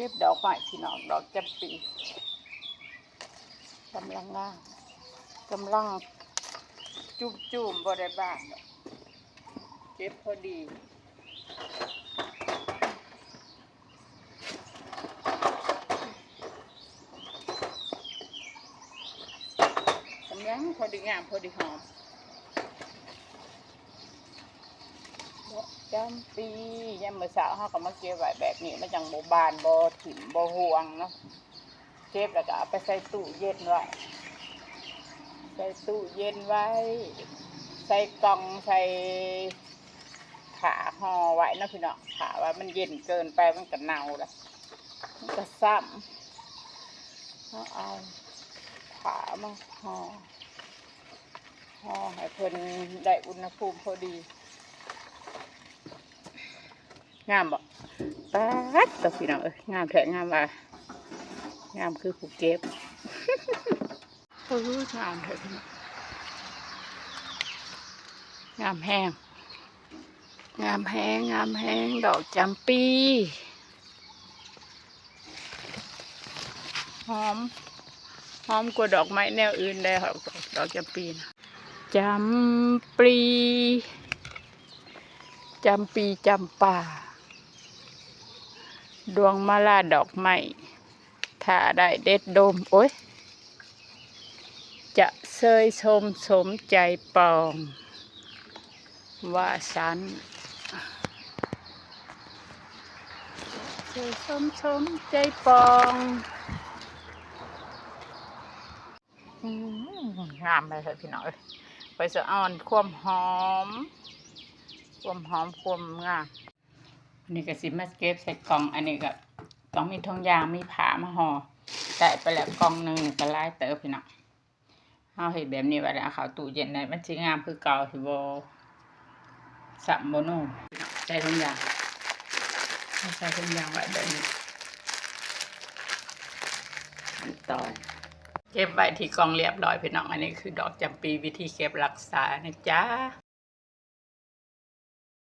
ก็บดอกไม้พี่น้องดอกจำปีกำลังงามกำลังจุ่มจุ่มบ่ได้บ้างดอกเก็บพอดีกำลังพอดีงามพอดีหอมดอก จำปียามมื้อเช้าเฮาก็มาเก็บไว้แบบนี้มันจังบ่บานบ่ถิ่มบ่ห่วงเนาะเก็บแล้วก็เอาไปใส่ตู้เย็นไว้ใส่ตู้เย็นไว้ ใส่กล่องใส่ขาห่อไว้นะพี่น้องขาว่ามันเย็นเกินไปมันก็เน่าละมันก็ซ้ำเอาเอาขามาห่อห่อให้เพิ่นได้อุณหภูมิพอดี งามบ่ปัดตวพี่น้องเอ้ยงามแท้งามว่างามคือผูเก็บเอองามแท้พี่น้องงามแห้งงามแห้งงามแห้งดอกจำปีหอมหอมกว่าดอกไม้แนวอื่นได้ครับดอกจำปีนะจำปีจำปีจำป่า ดวงมาลาดอกไม้ถ้าได้เด็ดดม โอ้ย จะเซยชมสมใจปอง ว่าสันเซยชมสมใจปองอืมงามเลยค่ะพี่น้องเอ้ยไปสะอ่อนความหอม ความหอมความงาม นนี้ก็สิมาเก็บใส่กล่อง อันนี้ก็ต้องมีทองยางมีผ้ามาห่อได้ไปแล้วกล่องหนึ่งก็หลายเติบพี่น้องเอาเห็ดแบบนี้ไว้แล้วเขาตู้เย็นได้มันสิงามคือเก่าที่บ่สับบ่นุ่มพี่น้องใส่ทองยางใส่ทองยางไว้แบบนี้ขั้นตอนเก็บไว้ที่กล่องเรียบร้อยพี่น้องอันนี้คือดอกจำปีวิธีเก็บรักษานะจ๊ะ